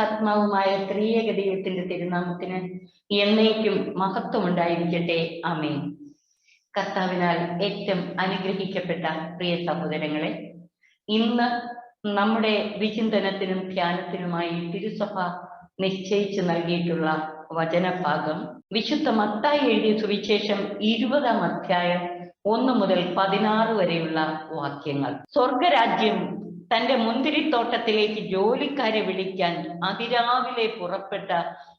പരിശുദ്ധാത്മാവുമായ ത്രിയേക ദൈവത്തിന്റെ തിരുനാമത്തിന് എന്നേക്കും മഹത്വം ഉണ്ടായിരിക്കട്ടെ ആമേ കർത്താവിനാൽ ഏറ്റവും അനുഗ്രഹിക്കപ്പെട്ട പ്രിയ സഹോദരങ്ങളെ ഇന്ന് നമ്മുടെ വിചിന്തനത്തിനും ധ്യാനത്തിനുമായി തിരുസഭ നിശ്ചയിച്ചു നൽകിയിട്ടുള്ള വചനഭാഗം വിശുദ്ധ മത്തായി എഴുതിയ സുവിശേഷം ഇരുപതാം അധ്യായം ഒന്ന് മുതൽ പതിനാറ് വരെയുള്ള വാക്യങ്ങൾ. സ്വർഗരാജ്യം തന്റെ മുന്തിരിത്തോട്ടത്തിലേക്ക് ജോലിക്കാരെ വിളിക്കാൻ അതിരാവിലെ പുറപ്പെട്ട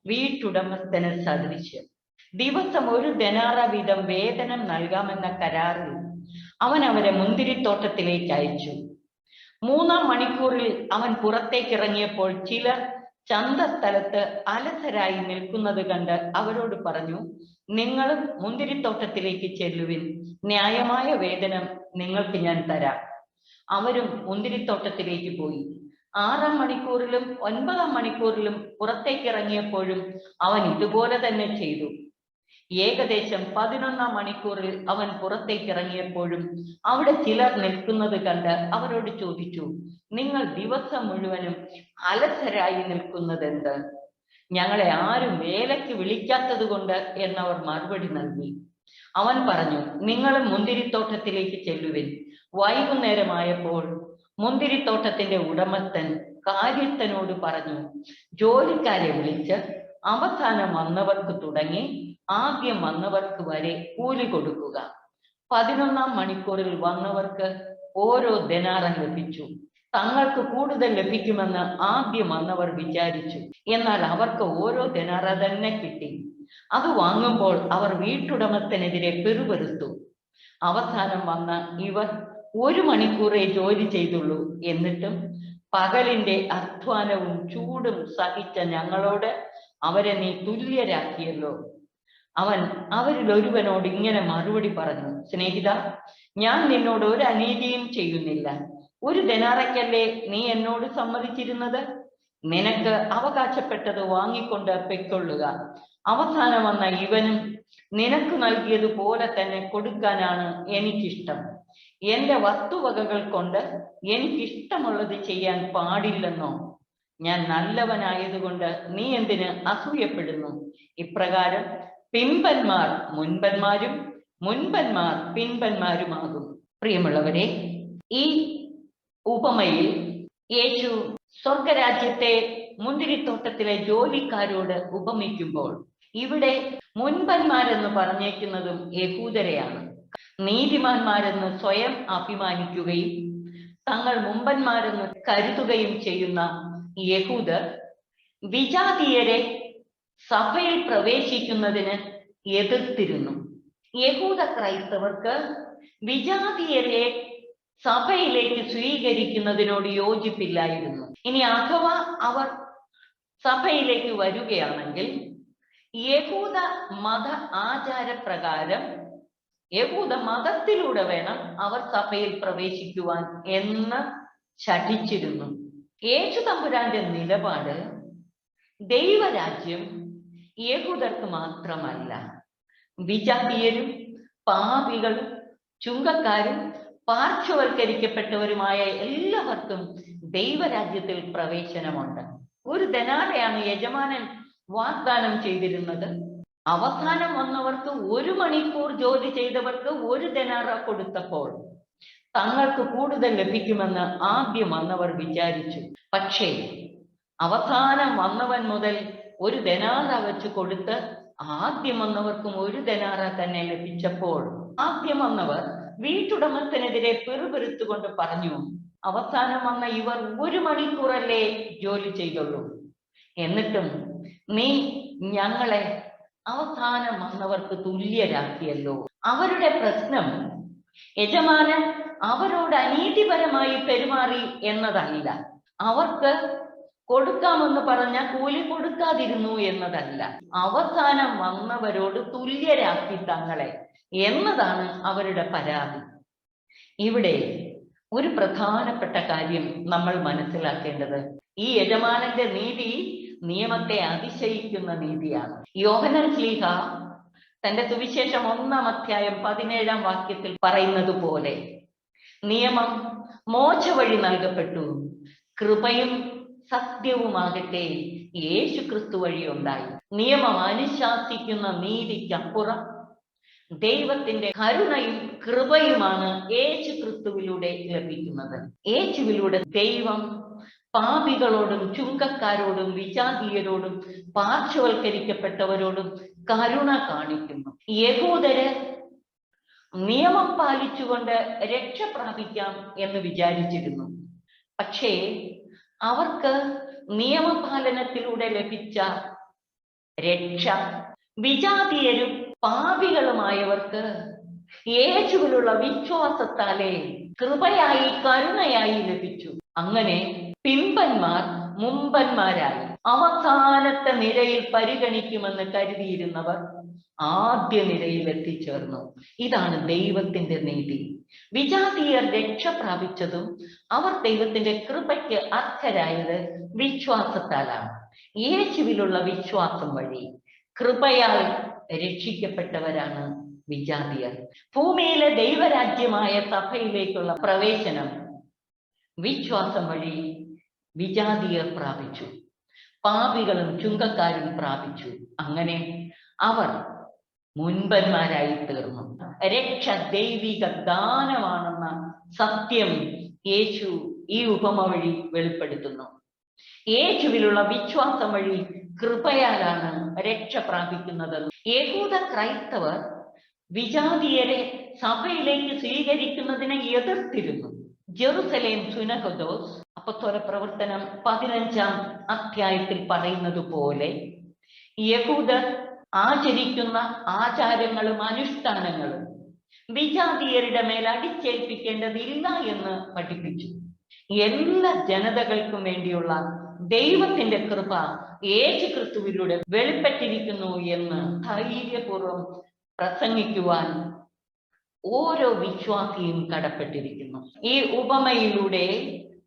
വീട്ടുടമസ്ഥന് സദൃശ്യം ദിവസം ഒരു ധനാറ വീതം വേതനം നൽകാമെന്ന കരാറിൽ അവൻ അവരെ മുന്തിരിത്തോട്ടത്തിലേക്ക് അയച്ചു. മൂന്നാം മണിക്കൂറിൽ അവൻ പുറത്തേക്ക് ഇറങ്ങിയപ്പോൾ ചിലർ ചന്തസ്ഥലത്ത് അലസരായി നിൽക്കുന്നത് കണ്ട് അവരോട് പറഞ്ഞു നിങ്ങളും മുന്തിരിത്തോട്ടത്തിലേക്ക് ചെല്ലുവിൻ. ന്യായമായ വേതനം നിങ്ങൾക്ക് ഞാൻ തരാം. അവരും മുന്തിരിത്തോട്ടത്തിലേക്ക് പോയി. ആറാം മണിക്കൂറിലും ഒൻപതാം മണിക്കൂറിലും പുറത്തേക്ക് ഇറങ്ങിയപ്പോഴും അവൻ ഇതുപോലെ തന്നെ ചെയ്തു. ഏകദേശം പതിനൊന്നാം മണിക്കൂറിൽ അവൻ പുറത്തേക്ക് ഇറങ്ങിയപ്പോഴും അവിടെ ചിലർ നിൽക്കുന്നത് കണ്ട് അവരോട് ചോദിച്ചു നിങ്ങൾ ദിവസം മുഴുവനും അലസരായി നിൽക്കുന്നത് എന്ത് ഞങ്ങളെ ആരും വേലയ്ക്ക് വിളിക്കാത്തത് കൊണ്ട് എന്നവർ മറുപടി നൽകി. അവൻ പറഞ്ഞു നിങ്ങളും മുന്തിരിത്തോട്ടത്തിലേക്ക് ചെല്ലുവിൻ. വൈകുന്നേരമായപ്പോൾ മുന്തിരിത്തോട്ടത്തിന്റെ ഉടമസ്ഥൻ കാര്യസ്ഥനോട് പറഞ്ഞു ജോലിക്കാരെ വിളിച്ച് അവസാനം വന്നവർക്ക് തുടങ്ങി ആദ്യം വന്നവർക്ക് വരെ കൂലി കൊടുക്കുക. പതിനൊന്നാം മണിക്കൂറിൽ വന്നവർക്ക് ഓരോ ദിനാറം ലഭിച്ചു. തങ്ങൾക്ക് കൂടുതൽ ലഭിക്കുമെന്ന് ആദ്യം വന്നവർ വിചാരിച്ചു. എന്നാൽ അവർക്ക് ഓരോ ദിനാറ തന്നെ കിട്ടി. അത് വാങ്ങുമ്പോൾ അവർ വീട്ടുടമസ്ഥനെതിരെ പെറുപെറുത്തു. അവസാനം വന്ന ഇവർ ഒരു മണിക്കൂറേ ജോലി ചെയ്തുള്ളൂ. എന്നിട്ടും പകലിന്റെ അധ്വാനവും ചൂടും സഹിച്ച ഞങ്ങളോട് അവരെ നീ തുല്യരാക്കിയല്ലോ. അവൻ അവരിൽ ഒരുവനോട് ഇങ്ങനെ മറുപടി പറഞ്ഞു സ്നേഹിത ഞാൻ നിന്നോട് ഒരു അനീതിയും ചെയ്യുന്നില്ല. ഒരു ധനാറയ്ക്കല്ലേ നീ എന്നോട് സമ്മതിച്ചിരുന്നത്? നിനക്ക് അവകാശപ്പെട്ടത് വാങ്ങിക്കൊണ്ട് പെക്കൊള്ളുക അവസാനം വന്ന ഇവനും നിനക്ക് നൽകിയതുപോലെ തന്നെ കൊടുക്കാനാണ് എനിക്കിഷ്ടം. എന്റെ വസ്തുവകകൾ കൊണ്ട് എനിക്കിഷ്ടമുള്ളത് ചെയ്യാൻ പാടില്ലെന്നോ? ഞാൻ നല്ലവനായതുകൊണ്ട് നീ എന്തിന് അസൂയപ്പെടുന്നു? ഇപ്രകാരം പിമ്പന്മാർ മുൻപന്മാരും മുൻപന്മാർ പിൻപന്മാരുമാകും. പ്രിയമുള്ളവരെ ഈ ഉപമയിൽ യേശു സ്വർഗരാജ്യത്തെ മുന്തിരിത്തോട്ടത്തിലെ ജോലിക്കാരോട് ഉപമിക്കുമ്പോൾ ഇവിടെ മുൻപന്മാരെന്ന് പറഞ്ഞേക്കുന്നതും യഹൂദരെയാണ്. നീതിമാന്മാരെന്ന് സ്വയം അഭിമാനിക്കുകയും തങ്ങൾ മുമ്പന്മാരെന്ന് കരുതുകയും ചെയ്യുന്ന യഹൂദർ വിജാതീയരെ സഭയിൽ പ്രവേശിക്കുന്നതിന് എതിർത്തിരുന്നു. യഹൂദ ക്രൈസ്തവർക്ക് വിജാതീയരെ സഭയിലേക്ക് സ്വീകരിക്കുന്നതിനോട് യോജിപ്പില്ലായിരുന്നു. ഇനി അഥവാ അവർ സഭയിലേക്ക് വരികയാണെങ്കിൽ യഹൂദ മത ആചാരപ്രകാരം യഹൂദ മതത്തിലൂടെ വേണം അവർ സഭയിൽ പ്രവേശിക്കുവാൻ എന്ന് ശഠിച്ചിരുന്നു. യേശു തമ്പുരാന്റെ നിലപാട് ദൈവരാജ്യം യഹൂദർക്ക് മാത്രമല്ല. വിജാതീയരും പാപികളും ചുങ്കക്കാരും പാർശ്വവൽക്കരിക്കപ്പെട്ടവരുമായ എല്ലാവർക്കും ദൈവരാജ്യത്തിൽ പ്രവേശനമുണ്ട്. ഒരു ധനാടയാണ് യജമാനൻ വാഗ്ദാനം ചെയ്തിരുന്നത്. അവസാനം വന്നവർക്ക് ഒരു മണിക്കൂർ ജോലി ചെയ്തവർക്ക് ഒരു ധനാറ കൊടുത്തപ്പോൾ തങ്ങൾക്ക് കൂടുതൽ ലഭിക്കുമെന്ന് ആദ്യം വന്നവർ വിചാരിച്ചു. പക്ഷേ അവസാനം വന്നവൻ മുതൽ ഒരു ധനാറ വെച്ച് കൊടുത്ത് ആദ്യം വന്നവർക്കും ഒരു ധനാറ തന്നെ ലഭിച്ചപ്പോൾ ആദ്യം വന്നവർ വീട്ടുടമസ്ഥനെതിരെ പെറുപെരുത്തുകൊണ്ട് പറഞ്ഞു അവസാനം വന്ന ഇവർ ഒരു മണിക്കൂറല്ലേ ജോലി ചെയ്തുള്ളൂ. എന്നിട്ടും നീ ഞങ്ങളെ അവസാനം വന്നവർക്ക് തുല്യരാക്കിയല്ലോ. അവരുടെ പ്രശ്നം യജമാനൻ അവരോട് അനീതിപരമായി പെരുമാറി എന്നതല്ല. അവർക്ക് കൊടുക്കാമെന്ന് പറഞ്ഞ കൂലി കൊടുക്കാതിരുന്നു എന്നതല്ല. അവസാനം വന്നവരോട് തുല്യരാക്കി തങ്ങളെ എന്നതാണ് അവരുടെ പരാതി. ഇവിടെ ഒരു പ്രധാനപ്പെട്ട കാര്യം നമ്മൾ മനസ്സിലാക്കേണ്ടത്. ഈ യജമാനന്റെ നീതി നിയമത്തെ അതിശയിക്കുന്ന നീതിയാണ് യോഹനൻ സ്ലീഹ തന്റെ സുവിശേഷം ഒന്നാം അധ്യായം പതിനേഴാം വാക്യത്തിൽ പറയുന്നത് പോലെ നിയമം മോശ വഴി നൽകപ്പെട്ടു. കൃപയും സത്യവുമാകട്ടെ യേശു ക്രിസ്തു വഴി ഉണ്ടായി. നിയമം അനുശാസിക്കുന്ന നീതിക്കപ്പുറം ദൈവത്തിന്റെ കരുണയും കൃപയുമാണ് യേശു ക്രിസ്തുവിലൂടെ ലഭിക്കുന്നത്. യേശുവിലൂടെ ദൈവം പാപികളോടും ചുങ്കക്കാരോടും വിജാതീയരോടും പാർശ്വവൽക്കരിക്കപ്പെട്ടവരോടും കരുണ കാണിക്കുന്നു. യഹൂദര് നിയമം പാലിച്ചുകൊണ്ട് രക്ഷ പ്രാപിക്കാം എന്ന് വിചാരിച്ചിരുന്നു. പക്ഷേ അവർക്ക് നിയമപാലനത്തിലൂടെ ലഭിച്ച രക്ഷ വിജാതീയരും പാപികളുമായവർക്ക് യേശുവിലുള്ള വിശ്വാസത്താലെ കൃപയായി കരുണയായി ലഭിച്ചു. അങ്ങനെ പിമ്പന്മാർ മുമ്പന്മാരായി. അവസാനത്തെ നിരയിൽ പരിഗണിക്കുമെന്ന് കരുതിയിരുന്നവർ ആദ്യ നിരയിൽ എത്തിച്ചേർന്നു. ഇതാണ് ദൈവത്തിന്റെ നീതി. വിജാതീയർ രക്ഷ പ്രാപിച്ചതും അവർ ദൈവത്തിന്റെ കൃപയ്ക്ക് അർഹരായത് വിശ്വാസത്താലാണ്. യേശുവിലുള്ള വിശ്വാസം വഴി കൃപയാൽ രക്ഷിക്കപ്പെട്ടവരാണ് വിജാതീയർ. ഭൂമിയിലെ ദൈവരാജ്യമായ സഭയിലേക്കുള്ള പ്രവേശനം വിശ്വാസം വഴി വിജാതീയർ പ്രാപിച്ചു. പാപികളും ചുങ്കക്കാരും പ്രാപിച്ചു. അങ്ങനെ അവർ മുൻപന്മാരായി തീർന്നു. രക്ഷ ദൈവിക ദാനമാണെന്ന സത്യം യേശു ഈ ഉപമ വഴി വെളിപ്പെടുത്തുന്നു. യേശുവിലുള്ള വിശ്വാസം വഴി കൃപയാലാണ് രക്ഷ പ്രാപിക്കുന്നത് യഹൂദ ക്രൈസ്തവർ വിജാതീയരെ സഭയിലേക്ക് സ്വീകരിക്കുന്നതിനെ എതിർത്തിരുന്നു. ജെറുസലേം സുനഹദോസ് അപ്പസ്തോല പ്രവർത്തനം പതിനഞ്ചാം അധ്യായത്തിൽ പറയുന്നത് പോലെ യഹൂദർ ആചരിക്കുന്ന ആചാരങ്ങളും അനുഷ്ഠാനങ്ങളും വിജാതീയരുടെ മേൽ അടിച്ചേൽപ്പിക്കേണ്ടതില്ല എന്ന് പഠിപ്പിച്ചു. എല്ലാ ജനതകൾക്കും വേണ്ടിയുള്ള ദൈവത്തിന്റെ കൃപ ഏജ് ക്രിസ്തുവിലൂടെ വെളിപ്പെട്ടിരിക്കുന്നു എന്ന് ധൈര്യപൂർവം പ്രസംഗിക്കുവാൻ ഓരോ വിശ്വാസിയും കടപ്പെട്ടിരിക്കുന്നു. ഈ ഉപമയിലൂടെ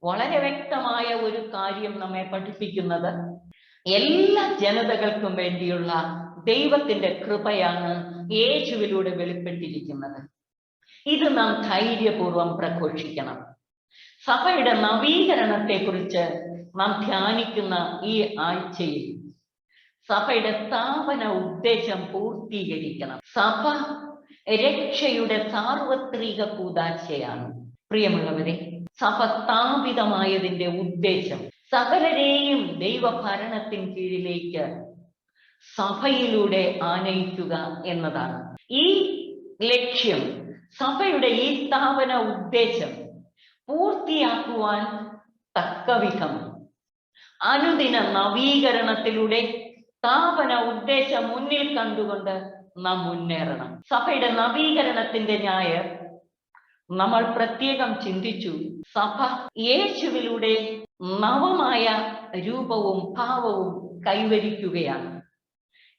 വളരെ വ്യക്തമായ ഒരു കാര്യം നമ്മെ പഠിപ്പിക്കുന്നത്. എല്ലാ ജനതകൾക്കും വേണ്ടിയുള്ള ദൈവത്തിന്റെ കൃപയാണ് യേശുവിലൂടെ വെളിപ്പെട്ടിരിക്കുന്നത്. ഇത് നാം ധൈര്യപൂർവം പ്രഘോഷിക്കണം. സഭയുടെ നവീകരണത്തെ കുറിച്ച് നാം ധ്യാനിക്കുന്ന ഈ ആഴ്ചയിൽ സഭയുടെ സ്ഥാപന ഉദ്ദേശം പൂർത്തീകരിക്കണം. സഭ രക്ഷയുടെ സാർവത്രിക കൂതാശയാണ്. പ്രിയമുള്ളവരെ സഭ സ്ഥാപിതമായതിന്റെ ഉദ്ദേശം. സകലരെയും ദൈവഭരണത്തിൻ കീഴിലേക്ക് സഭയിലൂടെ ആനയിക്കുക എന്നതാണ്. ഈ ലക്ഷ്യം സഭയുടെ ഈ സ്ഥാപന ഉദ്ദേശം പൂർത്തിയാക്കുവാൻ തക്കവിധം അനുദിന നവീകരണത്തിലൂടെ സ്ഥാപന ഉദ്ദേശം മുന്നിൽ കണ്ടുകൊണ്ട് നാം മുന്നേറണം. സഭയുടെ നവീകരണത്തിന്റെ ഞായർ നമ്മൾ പ്രത്യേകം ചിന്തിച്ചു. സഭ യേശുവിലൂടെ നവമായ രൂപവും ഭാവവും കൈവരിക്കുകയാണ്.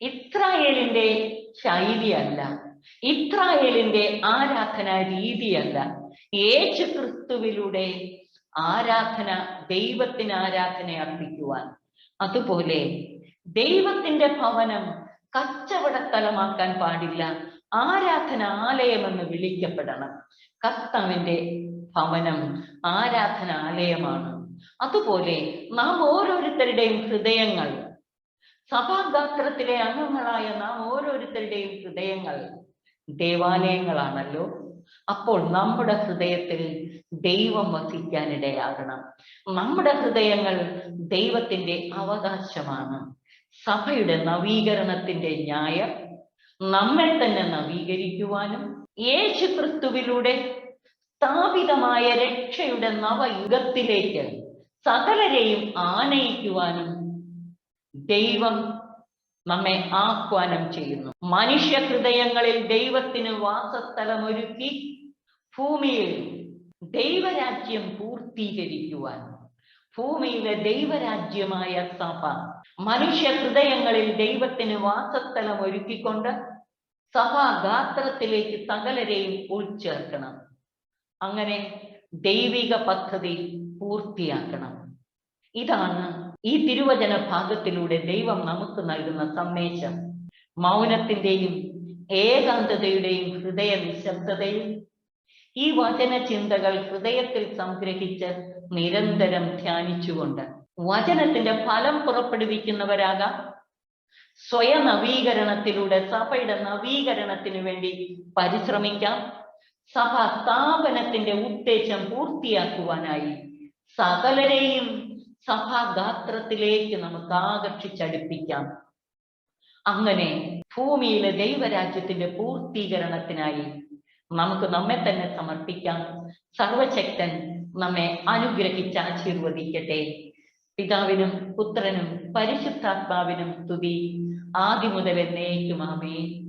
ഇസ്രായേലിന്റെ ശൈലിയല്ല. ഇസ്രായേലിന്റെ ആരാധന രീതിയല്ല. യേശു ക്രിസ്തുവിലൂടെ ആരാധന ദൈവത്തിന് ആരാധന അർപ്പിക്കുവാൻ. അതുപോലെ ദൈവത്തിന്റെ ഭവനം കച്ചവട സ്ഥലമാക്കാൻ പാടില്ല. ആരാധന എന്ന് വിളിക്കപ്പെടണം. കർത്താവിന്റെ ഭവനം ആരാധനാലയമാണ്. അതുപോലെ നാം ഓരോരുത്തരുടെയും ഹൃദയങ്ങൾ സഭാഗാത്രത്തിലെ അംഗങ്ങളായ നാം ഓരോരുത്തരുടെയും ഹൃദയങ്ങൾ ദേവാലയങ്ങളാണല്ലോ. അപ്പോൾ നമ്മുടെ ഹൃദയത്തിൽ ദൈവം വസിക്കാനിടയാകണം. നമ്മുടെ ഹൃദയങ്ങൾ ദൈവത്തിന്റെ അവകാശമാണ്. സഭയുടെ നവീകരണത്തിന്റെ ന്യായം നമ്മെ തന്നെ നവീകരിക്കുവാനും യേശു ക്രിസ്തുവിലൂടെ സ്ഥാപിതമായ രക്ഷയുടെ നവയുഗത്തിലേക്ക് സകലരെയും ആനയിക്കുവാനും ദൈവം നമ്മെ ആഹ്വാനം ചെയ്യുന്നു. മനുഷ്യ ഹൃദയങ്ങളിൽ ദൈവത്തിന് വാസസ്ഥലമൊരുക്കി ഭൂമിയിൽ ദൈവരാജ്യം പൂർത്തീകരിക്കുവാൻ ഭൂമിയിലെ ദൈവരാജ്യമായ സഭ മനുഷ്യ ഹൃദയങ്ങളിൽ ദൈവത്തിന് വാസസ്ഥലം ഒരുക്കിക്കൊണ്ട് സഭാഗാത്രത്തിലേക്ക് സകലരെയും ഉൾച്ചേർക്കണം അങ്ങനെ ദൈവിക പദ്ധതി പൂർത്തിയാക്കണം. ഇതാണ് ഈ തിരുവചന ഭാഗത്തിലൂടെ ദൈവം നമുക്ക് നൽകുന്ന സന്ദേശം. മൗനത്തിന്റെയും ഏകാന്തതയുടെയും ഹൃദയ നിശബ്ദതയും ഈ വചന ചിന്തകൾ ഹൃദയത്തിൽ സംഗ്രഹിച്ച് നിരന്തരം ധ്യാനിച്ചുകൊണ്ട് വചനത്തിന്റെ ഫലം പുറപ്പെടുവിക്കുന്നവരാകാം. സ്വയ നവീകരണത്തിലൂടെ സഭയുടെ നവീകരണത്തിന് വേണ്ടി പരിശ്രമിക്കാം. സഭ സ്ഥാപനത്തിന്റെ ഉദ്ദേശം പൂർത്തിയാക്കുവാനായി സകലരെയും സഭാഗാത്രത്തിലേക്ക് നമുക്ക് ആകർഷിച്ചടുപ്പിക്കാം. അങ്ങനെ ഭൂമിയിലെ ദൈവരാജ്യത്തിന്റെ പൂർത്തീകരണത്തിനായി നമുക്ക് നമ്മെ തന്നെ സമർപ്പിക്കാം. സർവശക്തൻ നമ്മെ അനുഗ്രഹിച്ച് ആശീർവദിക്കട്ടെ. പിതാവിനും പുത്രനും പരിശുദ്ധാത്മാവിനും സ്തുതി. ആദ്യം മുതൽ എന്നേക്കും ആമേൻ